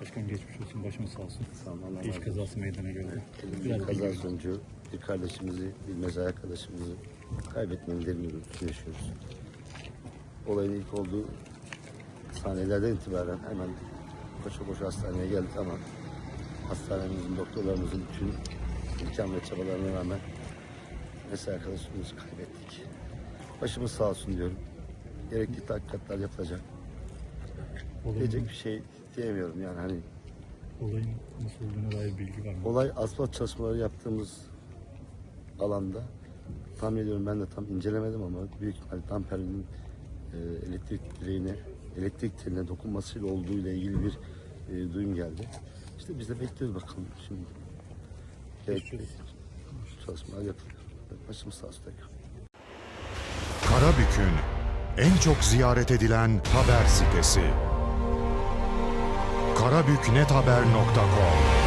Başkan geçmiş olsun, başımız sağ olsun. Sağ olun, Allah İş razı kazası meydana geldi. Bir Biraz bilgi kaza sonucu bir kardeşimizi, bir mezar arkadaşımızı kaybetmenin derin üzüntüsünü yaşıyoruz. Olayın ilk olduğu sahnelerden itibaren hemen koşa koşa hastaneye geldik ama hastanemizin, doktorlarımızın bütün imkan ve çabalarına rağmen mesai arkadaşımızı kaybettik. Başımız sağ olsun diyorum. Gerekli tahkikatlar yapılacak. Diyecek Olayın, bir şey diyemiyorum yani hani olayın nasıl olduğuna dair bilgi var mı? Olay asfalt çalışmaları yaptığımız alanda tam ediyorum ben de tam incelemedim ama büyük ihtimalle damperinin e, elektrik direğine, elektrik teline dokunmasıyla olduğu ile ilgili bir e, duyum geldi. İşte biz de bekliyoruz bakalım şimdi. Geçiyoruz. çalışmalar yapılıyor. Başımız sağ olsun tekrar. Karabük'ün en çok ziyaret edilen haber sitesi. karabüknethaber.com